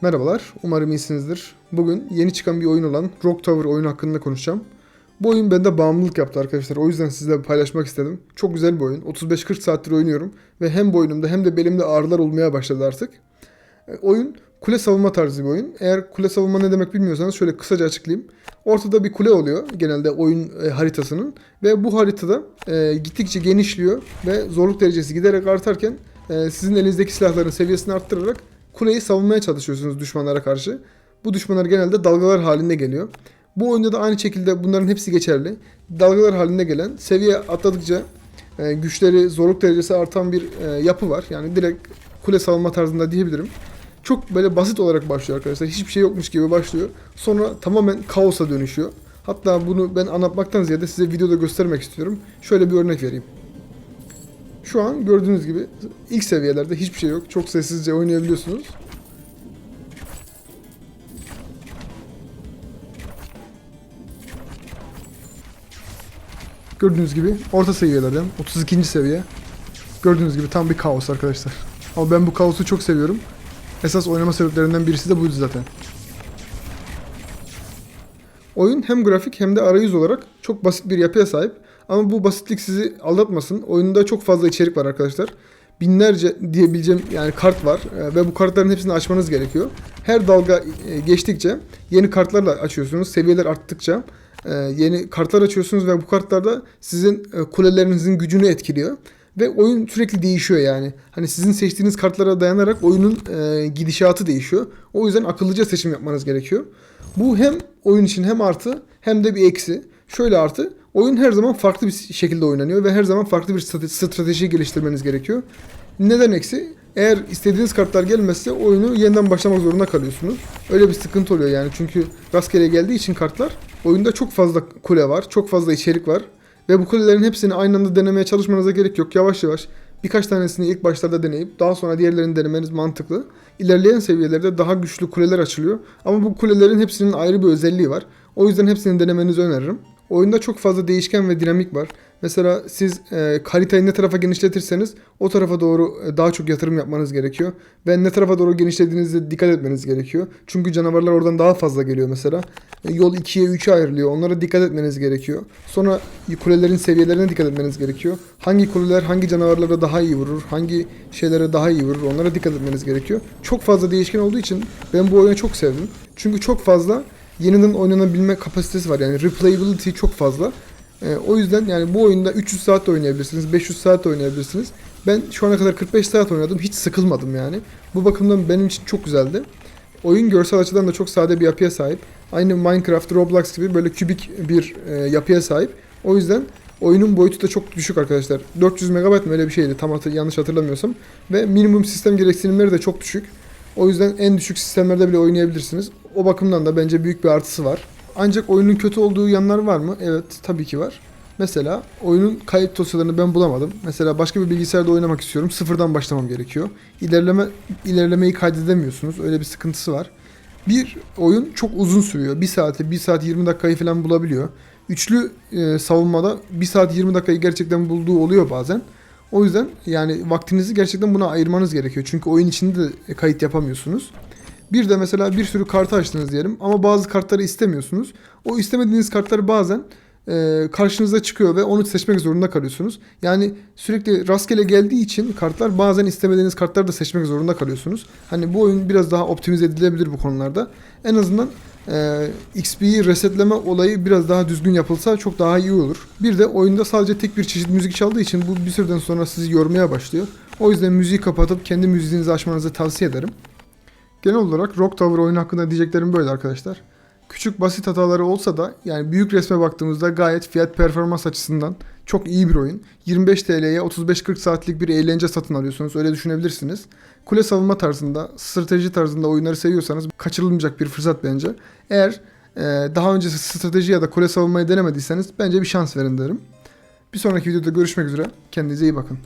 Merhabalar, umarım iyisinizdir. Bugün yeni çıkan bir oyun olan Rock Tower oyunu hakkında konuşacağım. Bu oyun bende bağımlılık yaptı arkadaşlar. O yüzden sizle paylaşmak istedim. Çok güzel bir oyun. 35-40 saattir oynuyorum. Ve hem boynumda hem de belimde ağrılar olmaya başladı artık. E, Oyun kule savunma tarzı bir oyun. Eğer kule savunma ne demek bilmiyorsanız şöyle kısaca açıklayayım. Ortada bir kule oluyor genelde oyun e, haritasının. Ve bu haritada e, gittikçe genişliyor ve zorluk derecesi giderek artarken e, sizin elinizdeki silahların seviyesini arttırarak kuleyi savunmaya çalışıyorsunuz düşmanlara karşı. Bu düşmanlar genelde dalgalar halinde geliyor. Bu oyunda da aynı şekilde bunların hepsi geçerli. Dalgalar halinde gelen seviye atladıkça e, güçleri, zorluk derecesi artan bir e, yapı var. Yani direkt kule savunma tarzında diyebilirim. Çok böyle basit olarak başlıyor arkadaşlar. Hiçbir şey yokmuş gibi başlıyor. Sonra tamamen kaosa dönüşüyor. Hatta bunu ben anlatmaktan ziyade size videoda göstermek istiyorum. Şöyle bir örnek vereyim. Şu an gördüğünüz gibi ilk seviyelerde hiçbir şey yok. Çok sessizce oynayabiliyorsunuz. Gördüğünüz gibi orta seviyelerden 32. seviye. Gördüğünüz gibi tam bir kaos arkadaşlar. Ama ben bu kaosu çok seviyorum. Esas oynama sebeplerinden birisi de buydu zaten. Oyun hem grafik hem de arayüz olarak çok basit bir yapıya sahip. Ama bu basitlik sizi aldatmasın. Oyunda çok fazla içerik var arkadaşlar. Binlerce diyebileceğim yani kart var e, ve bu kartların hepsini açmanız gerekiyor. Her dalga e, geçtikçe yeni kartlarla açıyorsunuz. Seviyeler arttıkça e, yeni kartlar açıyorsunuz ve bu kartlarda sizin e, kulelerinizin gücünü etkiliyor. Ve oyun sürekli değişiyor yani. Hani sizin seçtiğiniz kartlara dayanarak oyunun gidişatı değişiyor. O yüzden akıllıca seçim yapmanız gerekiyor. Bu hem oyun için hem artı hem de bir eksi. Şöyle artı, oyun her zaman farklı bir şekilde oynanıyor ve her zaman farklı bir strate- strateji geliştirmeniz gerekiyor. Neden eksi? Eğer istediğiniz kartlar gelmezse oyunu yeniden başlamak zorunda kalıyorsunuz. Öyle bir sıkıntı oluyor yani çünkü rastgele geldiği için kartlar oyunda çok fazla kule var, çok fazla içerik var. Ve bu kulelerin hepsini aynı anda denemeye çalışmanıza gerek yok. Yavaş yavaş birkaç tanesini ilk başlarda deneyip daha sonra diğerlerini denemeniz mantıklı. İlerleyen seviyelerde daha güçlü kuleler açılıyor. Ama bu kulelerin hepsinin ayrı bir özelliği var. O yüzden hepsini denemenizi öneririm. Oyunda çok fazla değişken ve dinamik var. Mesela siz e, haritayı ne tarafa genişletirseniz o tarafa doğru e, daha çok yatırım yapmanız gerekiyor. Ve ne tarafa doğru genişlediğinizde dikkat etmeniz gerekiyor. Çünkü canavarlar oradan daha fazla geliyor mesela. E, yol 2'ye 3'e ayrılıyor. Onlara dikkat etmeniz gerekiyor. Sonra kulelerin seviyelerine dikkat etmeniz gerekiyor. Hangi kuleler hangi canavarlara daha iyi vurur, hangi şeylere daha iyi vurur onlara dikkat etmeniz gerekiyor. Çok fazla değişken olduğu için ben bu oyunu çok sevdim. Çünkü çok fazla yeniden oynanabilme kapasitesi var. Yani replayability çok fazla. Ee, o yüzden yani bu oyunda 300 saat de oynayabilirsiniz, 500 saat de oynayabilirsiniz. Ben şu ana kadar 45 saat oynadım. Hiç sıkılmadım yani. Bu bakımdan benim için çok güzeldi. Oyun görsel açıdan da çok sade bir yapıya sahip. Aynı Minecraft, Roblox gibi böyle kübik bir e, yapıya sahip. O yüzden oyunun boyutu da çok düşük arkadaşlar. 400 MB mı öyle bir şeydi tam hatır, yanlış hatırlamıyorsam. Ve minimum sistem gereksinimleri de çok düşük. O yüzden en düşük sistemlerde bile oynayabilirsiniz. O bakımdan da bence büyük bir artısı var. Ancak oyunun kötü olduğu yanlar var mı? Evet tabii ki var. Mesela oyunun kayıt dosyalarını ben bulamadım. Mesela başka bir bilgisayarda oynamak istiyorum. Sıfırdan başlamam gerekiyor. İlerleme ilerlemeyi kaydedemiyorsunuz. Öyle bir sıkıntısı var. Bir oyun çok uzun sürüyor. 1 saati, 1 saat 20 dakikayı falan bulabiliyor. Üçlü e, savunmada 1 saat 20 dakikayı gerçekten bulduğu oluyor bazen. O yüzden yani vaktinizi gerçekten buna ayırmanız gerekiyor. Çünkü oyun içinde de kayıt yapamıyorsunuz. Bir de mesela bir sürü kartı açtınız diyelim ama bazı kartları istemiyorsunuz. O istemediğiniz kartları bazen e, karşınıza çıkıyor ve onu seçmek zorunda kalıyorsunuz. Yani sürekli rastgele geldiği için kartlar bazen istemediğiniz kartları da seçmek zorunda kalıyorsunuz. Hani bu oyun biraz daha optimize edilebilir bu konularda. En azından e, XP'yi resetleme olayı biraz daha düzgün yapılsa çok daha iyi olur. Bir de oyunda sadece tek bir çeşit müzik çaldığı için bu bir süreden sonra sizi yormaya başlıyor. O yüzden müziği kapatıp kendi müziğinizi açmanızı tavsiye ederim. Genel olarak Rock Tower oyunu hakkında diyeceklerim böyle arkadaşlar. Küçük basit hataları olsa da yani büyük resme baktığımızda gayet fiyat performans açısından çok iyi bir oyun. 25 TL'ye 35-40 saatlik bir eğlence satın alıyorsunuz öyle düşünebilirsiniz. Kule savunma tarzında, strateji tarzında oyunları seviyorsanız kaçırılmayacak bir fırsat bence. Eğer e, daha önce strateji ya da kule savunmayı denemediyseniz bence bir şans verin derim. Bir sonraki videoda görüşmek üzere. Kendinize iyi bakın.